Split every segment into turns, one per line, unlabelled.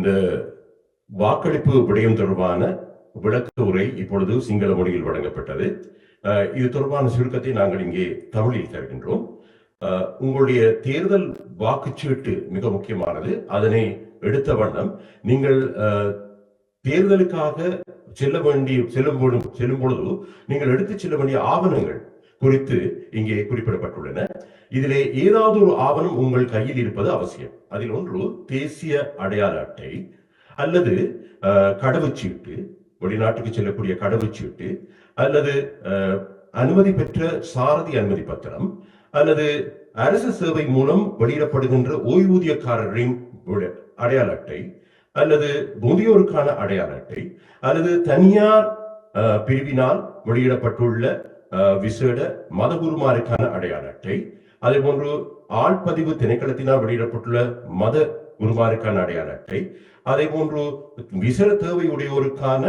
இந்த வாக்களிப்பு விடயம் தொடர்பான விளக்க உரை இப்பொழுது சிங்கள மொழியில் வழங்கப்பட்டது. இது தொடர்பான சுருக்கத்தை நாங்கள் இங்கே தமிழில் தருகின்றோம். உங்களுடைய தேர்தல் வாக்குச்சீட்டு மிக முக்கியமானது. அதனை எடுத்த வண்ணம் நீங்கள் தேர்தலுக்காக செல்ல வேண்டிய செல்லும் செல்லும் பொழுது நீங்கள் எடுத்து செல்ல வேண்டிய ஆவணங்கள் குறித்து இங்கே குறிப்பிடப்பட்டுள்ளன. இதிலே ஏதாவது ஒரு ஆவணம் உங்கள் கையில் இருப்பது அவசியம். அதில் ஒன்று தேசிய அடையாள அட்டை அல்லது கடவுச்சீட்டு வெளிநாட்டுக்கு செல்லக்கூடிய கடவுச்சீட்டு அல்லது அஹ், அனுமதி பெற்ற சாரதி அனுமதி பத்திரம் அல்லது அரசு சேவை மூலம் வெளியிடப்படுகின்ற ஓய்வூதியக்காரரின் உடைய அடையாள அட்டை அல்லது முதியோருக்கான அடையாள அட்டை அல்லது தனியார் பிரிவினால் வெளியிடப்பட்டுள்ள விசேட மதகுருமாருக்கான அடையாள அட்டை. அதே போன்று ஆள்பதிவு திணைக்களத்தினால் வெளியிடப்பட்டுள்ள மத குருமாருக்கான அடையாள அட்டை. அதே போன்று விசேட தேவையுடையோருக்கான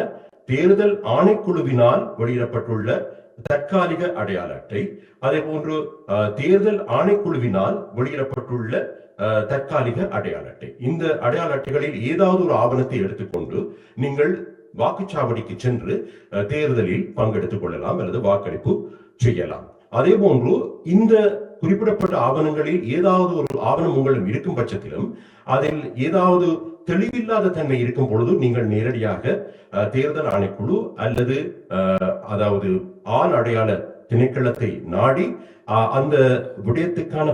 தேர்தல் ஆணைக்குழுவினால் வெளியிடப்பட்டுள்ள தற்காலிக அடையாள அட்டை. அதே போன்று அஹ், தேர்தல் ஆணைக்குழுவினால் வெளியிடப்பட்டுள்ள அஹ், தற்காலிக அடையாள அட்டை. இந்த அடையாள அட்டைகளில் ஏதாவது ஒரு ஆவணத்தை எடுத்துக்கொண்டு நீங்கள் வாக்குச்சாவடிக்கு சென்று தேர்தலில் பங்கெடுத்துக் கொள்ளலாம் அல்லது வாக்களிப்பு செய்யலாம். அதே போன்று இந்த குறிப்பிடப்பட்ட ஆவணங்களில் ஏதாவது ஒரு ஆவணம் உங்களிடம் இருக்கும் பட்சத்திலும் அதில் ஏதாவது தெளிவில்லாத தன்மை இருக்கும் பொழுது நீங்கள் நேரடியாக தேர்தல் ஆணைக்குழு அல்லது அஹ், அதாவது ஆள் அடையாள திணைக்களத்தை நாடி அஹ், அந்த விடயத்துக்கான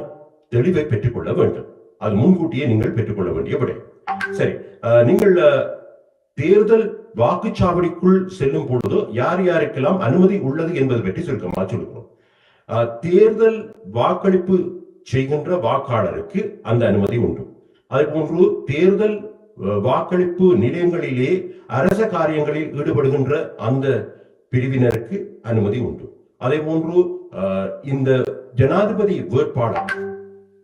தெளிவை பெற்றுக்கொள்ள வேண்டும். அது முன்கூட்டியே நீங்கள் பெற்றுக்கொள்ள வேண்டிய விடயம் சரி அஹ், நீங்கள் தேர்தல் வாக்குச்சாவடிக்குள் செல்லும் பொழுது யார் யாருக்கெல்லாம் அனுமதி உள்ளது என்பது பற்றி சுருக்கமாக சொல்லுகிறோம். அஹ், தேர்தல் வாக்களிப்பு செய்கின்ற வாக்காளருக்கு அந்த அனுமதி உண்டு. அதே போன்று தேர்தல் வாக்களிப்பு நிலையங்களிலே அரச காரியங்களில் ஈடுபடுகின்ற அந்த பிரிவினருக்கு அனுமதி உண்டு. அதே போன்று அஹ், இந்த ஜனாதிபதி வேட்பாளர்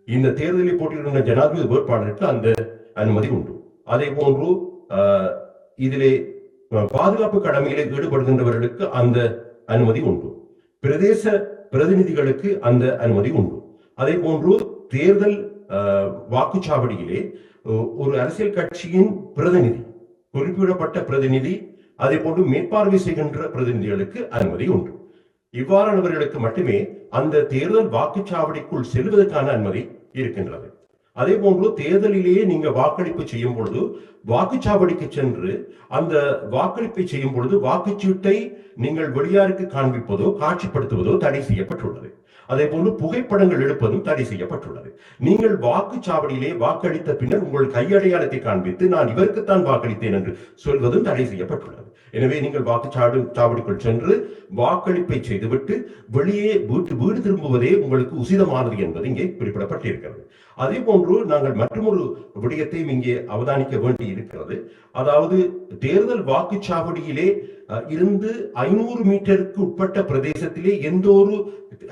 இந்த தேர்தலில் போட்டியிடுகின்ற ஜனாதிபதி வேட்பாளருக்கு அந்த அனுமதி உண்டு. அதே போன்று அஹ், இதிலே பாதுகாப்பு கடமையிலே ஈடுபடுகின்றவர்களுக்கு அந்த அனுமதி உண்டு. பிரதேச பிரதிநிதிகளுக்கு அந்த அனுமதி உண்டு. அதே போன்று தேர்தல் வாக்குச்சாவடியிலே ஒரு அரசியல் கட்சியின் பிரதிநிதி குறிப்பிடப்பட்ட பிரதிநிதி அதே போன்று மேற்பார்வை செய்கின்ற பிரதிநிதிகளுக்கு அனுமதி உண்டு. இவ்வாறானவர்களுக்கு மட்டுமே அந்த தேர்தல் வாக்குச்சாவடிக்குள் செல்வதற்கான அனுமதி இருக்கின்றது. அதே போன்று தேர்தலிலேயே நீங்க வாக்களிப்பு செய்யும் பொழுது வாக்குச்சாவடிக்கு சென்று அந்த வாக்களிப்பை செய்யும் பொழுது வாக்குச்சீட்டை நீங்கள் வெளியாருக்கு காண்பிப்பதோ காட்சிப்படுத்துவதோ தடை செய்யப்பட்டுள்ளது. அதே போன்று புகைப்படங்கள் எடுப்பதும் தடை செய்யப்பட்டுள்ளது. நீங்கள் வாக்குச்சாவடியிலே வாக்களித்த பின்னர் உங்கள் கையடையாளத்தை காண்பித்து நான் இவருக்குத்தான் வாக்களித்தேன் என்று சொல்வதும் தடை செய்யப்பட்டுள்ளது. எனவே நீங்கள் வாக்குச்சாடு சாவடிக்குள் சென்று வாக்களிப்பை செய்துவிட்டு வெளியே வீட்டு வீடு திரும்புவதே உங்களுக்கு உசிதமானது என்பது இங்கே குறிப்பிடப்பட்டிருக்கிறது. அதே போன்று நாங்கள் மற்றொரு விடயத்தையும் இங்கே அவதானிக்க வேண்டி இருக்கிறது அதாவது தேர்தல் வாக்குச்சாவடியிலே இருந்து ஐநூறு மீட்டருக்கு உட்பட்ட பிரதேசத்திலே எந்த ஒரு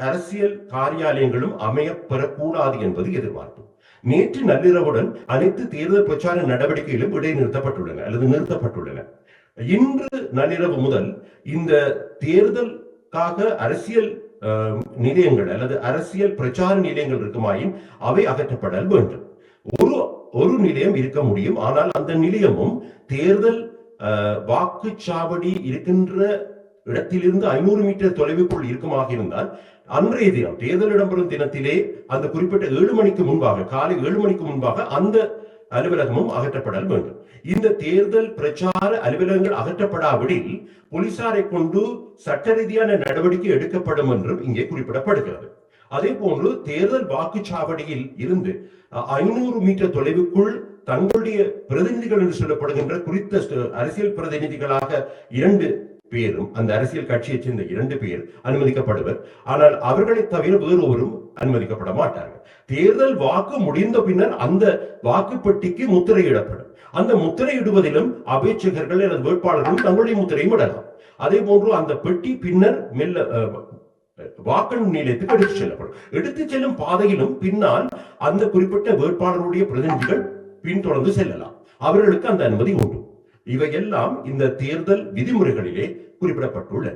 அரசியல் காரியாலயங்களும் அமைய பெறக்கூடாது என்பது எதிர்பார்ப்பு. நேற்று நள்ளிரவுடன் அனைத்து தேர்தல் பிரச்சார நடவடிக்கைகளும் இடைநிறுத்தப்பட்டுள்ளன அல்லது நிறுத்தப்பட்டுள்ளன. இன்று நள்ளிரவு முதல் இந்த தேர்தலுக்காக அரசியல் நிலையங்கள் அல்லது அரசியல் பிரச்சார நிலையங்கள் இருக்குமாயின் அவை அகற்றப்படல் வேண்டும். ஒரு ஒரு நிலையம் இருக்க முடியும் ஆனால் அந்த நிலையமும் தேர்தல் வாக்குச்சாவடி இருக்கின்ற இடத்திலிருந்து ஐநூறு மீட்டர் தொலைவுக்குள் இருக்குமாக இருந்தால் அன்றைய தினம் தேர்தல் இடம்பெறும் தினத்திலே அந்த குறிப்பிட்ட ஏழு மணிக்கு முன்பாக காலை ஏழு மணிக்கு முன்பாக அந்த அலுவலகமும் அகற்றப்படல் வேண்டும். இந்த தேர்தல் பிரச்சார அலுவலகங்கள் அகற்றப்படாவிடில் போலீசாரை கொண்டு சட்ட ரீதியான நடவடிக்கை எடுக்கப்படும் என்றும் இங்கே குறிப்பிடப்படுகிறது. அதே போன்று தேர்தல் வாக்குச்சாவடியில் இருந்து ஐநூறு மீட்டர் தொலைவுக்குள் தங்களுடைய பிரதிநிதிகள் என்று சொல்லப்படுகின்ற குறித்த அரசியல் பிரதிநிதிகளாக இரண்டு பேரும் அந்த அரசியல் கட்சியைச் சேர்ந்த இரண்டு பேர் அனுமதிக்கப்படுவர். ஆனால் அவர்களை தவிர வேறொருவரும் அனுமதிக்கப்பட மாட்டார்கள். தேர்தல் வாக்கு முடிந்த பின்னர் அந்த வாக்குப்பட்டிக்கு முத்திரையிடப்படும். அந்த முத்திரையிடுவதிலும் அபேட்சகர்கள் அல்லது வேட்பாளர்களும் தங்களுடைய முத்திரையும் இடலாம். அதே போன்று அந்த பெட்டி பின்னர் மெல்ல அஹ், நிலையத்துக்கு எடுத்துச் செல்லப்படும். எடுத்துச் செல்லும் பாதையிலும் பின்னால் அந்த குறிப்பிட்ட வேட்பாளருடைய பிரதிநிதிகள் பின்தொடர்ந்து செல்லலாம். அவர்களுக்கு அந்த அனுமதி உண்டு. இவையெல்லாம் இந்த தேர்தல் விதிமுறைகளிலே குறிப்பிடப்பட்டுள்ளன.